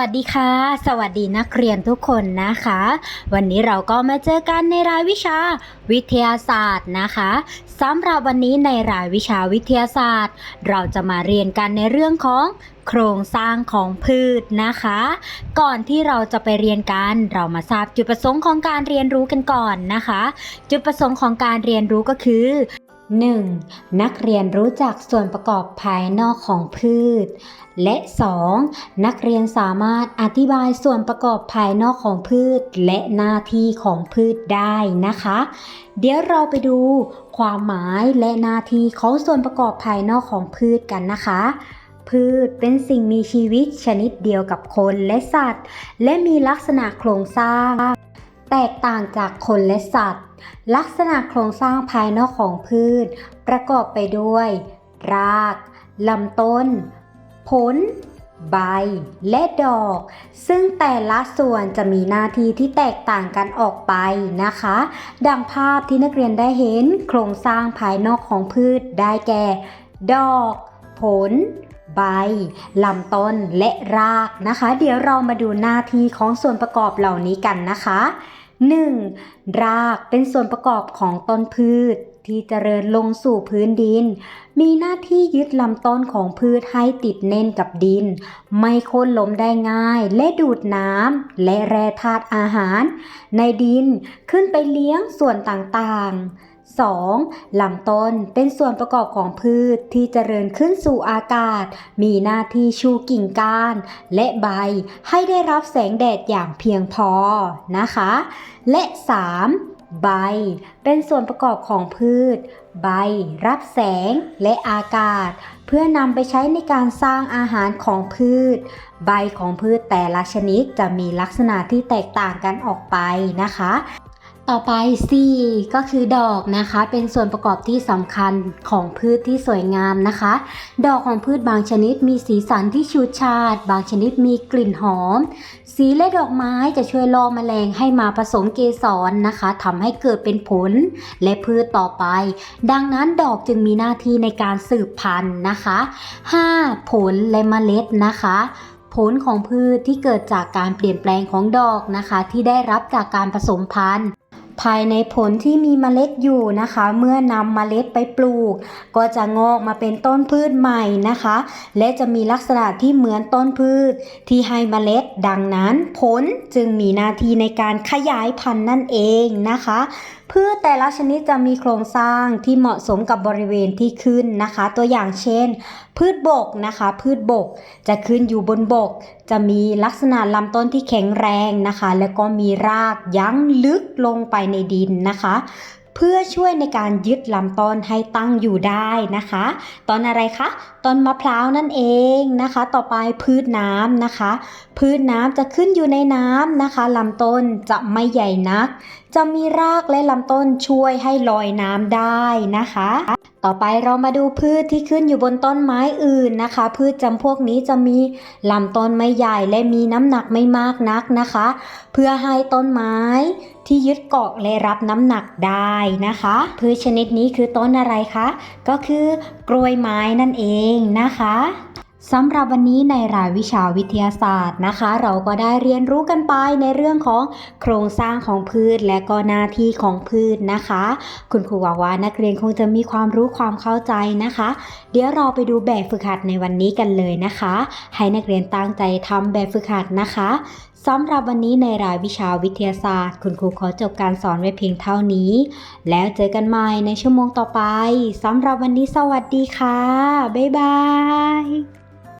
วัสดีค่ะ สวัสดีนักเรียนทุกคนนะคะ วันนี้เราก็มาเจอกันในรายวิชาวิทยาศาสตร์นะคะสำหรับวันนี้ในรายวิชาวิทยาศาสตร์ เราจะมาเรียนกันในเรื่องของโครงสร้างของพืชนะคะ ก่อนที่เราจะไปเรียนกัน เรามาทราบจุดประสงค์ของการเรียนรู้กันก่อนนะคะ จุดประสงค์ของการเรียนรู้ก็คือ 1. นักเรียนรู้จักส่วนประกอบภายนอกของพืช และ 2. นักเรียนสามารถอธิบายส่วนประกอบภายนอกของพืช และหน้าที่ของพืชได้นะคะ เดี๋ยวเราไปดูความหมายและหน้าที่ของส่วนประกอบภายนอกของพืชกันนะคะ พืชเป็นสิ่งมีชีวิตชนิดเดียวกับคนและสัตว์ และมีลักษณะโครงสร้าง แตกต่างจากคนและสัตว์ ลักษณะโครงสร้างภายนอกของพืช ประกอบไปด้วย รากลำต้น ผล ใบ และดอก ซึ่งแต่ละส่วนจะมีหน้าที่ที่แตกต่างกันออกไปนะคะ ดังภาพที่นักเรียนได้เห็นโครงสร้างภายนอกของพืชได้แก่ ดอก ผลใบลำต้นและรากนะคะ เดี๋ยวเรามาดูหน้าที่ของส่วนประกอบเหล่านี้กันนะคะ 1. รากเป็นส่วนประกอบของต้นพืชที่เจริญลงสู่พื้นดิน มีหน้าที่ยึดลำต้นของพืชให้ติดแน่นกับดิน ไม่โค่นล้มได้ง่าย และดูดน้ำและแร่ธาตุอาหาร ในดินขึ้นไปเลี้ยงส่วนต่างๆ 2. ลำต้นเป็นส่วนประกอบของพืชที่เจริญขึ้นสู่อากาศ มีหน้าที่ชูกิ่งก้าน และใบให้ได้รับแสงแดดอย่างเพียงพอนะคะ และ 3. ใบ เป็นส่วนประกอบของพืช ใบ รับแสงและอากาศ เพื่อนำไปใช้ในการสร้างอาหารของพืช ใบของพืชแต่ละชนิดจะมีลักษณะที่แตกต่างกันออกไปนะคะ ต่อไป C ก็คือดอกนะคะ เป็นส่วนประกอบที่สำคัญของพืชที่สวยงามนะคะ ดอกของพืชบางชนิดมีสีสันที่ชูชาติ บางชนิดมีกลิ่นหอม สีและดอกไม้จะช่วยล่อแมลงให้มาผสมเกสรนะคะทำให้เกิดเป็นผลและพืชต่อไป ดังนั้นดอกจึงมีหน้าที่ในการสืบพันธุ์นะคะ 5. ผลและเมล็ดนะคะผลของพืชที่เกิดจากการเปลี่ยนแปลงของดอกนะคะ ที่ได้รับจากการผสมพันธุ์ ภายในผลที่มีเมล็ดอยู่นะคะ เมื่อนำเมล็ดไปปลูก ก็จะงอกมาเป็นต้นพืชใหม่นะคะ และจะมีลักษณะที่เหมือนต้นพืชที่ให้เมล็ด ดังนั้นผลจึงมีหน้าที่ในการขยายพันธุ์นั่นเองนะคะพืชแต่ละชนิดจะมีโครงสร้างที่เหมาะสมกับบริเวณที่ขึ้นนะคะ ตัวอย่างเช่น พืชบกนะคะ พืชบกจะขึ้นอยู่บนบกจะมีลักษณะลำต้นที่แข็งแรงนะคะ แล้วก็มีรากยั้งลึกลงไปในดินนะคะ เพื่อช่วยในการยึดลำต้นให้ตั้งอยู่ได้นะคะต้นอะไรคะต้นมะพร้าวนั่นเองนะคะ ต่อไปพืชน้ำนะคะ พืชน้ำจะขึ้นอยู่ในน้ำนะคะลำต้นจะไม่ใหญ่นัก จะมีรากและลำต้นช่วยให้ลอยน้ำได้นะคะ ต่อไปเรามาดูพืชที่ขึ้นอยู่บนต้นไม้อื่นนะคะ พืชจำพวกนี้จะมีลำต้นไม่ใหญ่และมีน้ำหนักไม่มากนักนะคะ เพื่อให้ต้นไม้ที่ยึดเกาะและรับน้ำหนักได้นะคะ พืชชนิดนี้คือต้นอะไรคะ ก็คือกล้วยไม้นั่นเองนะคะ สำหรับวันนี้ในรายวิชาวิทยาศาสตร์นะคะ เราก็ได้เรียนรู้กันไปในเรื่องของโครงสร้างของพืช และก็หน้าที่ของพืชนะคะ คุณครูหวังว่านักเรียนคงจะมีความรู้ความเข้าใจนะคะ เดี๋ยวเราไปดูแบบฝึกหัดในวันนี้กันเลยนะคะ ให้นักเรียนตั้งใจทำแบบฝึกหัดนะคะสำหรับวันนี้ในรายวิชาวิทยาศาสตร์ คุณครูขอจบการสอนไว้เพียงเท่านี้ แล้วเจอกันใหม่ในชั่วโมงต่อไปสำหรับวันนี้สวัสดีค่ะ บ๊ายบาย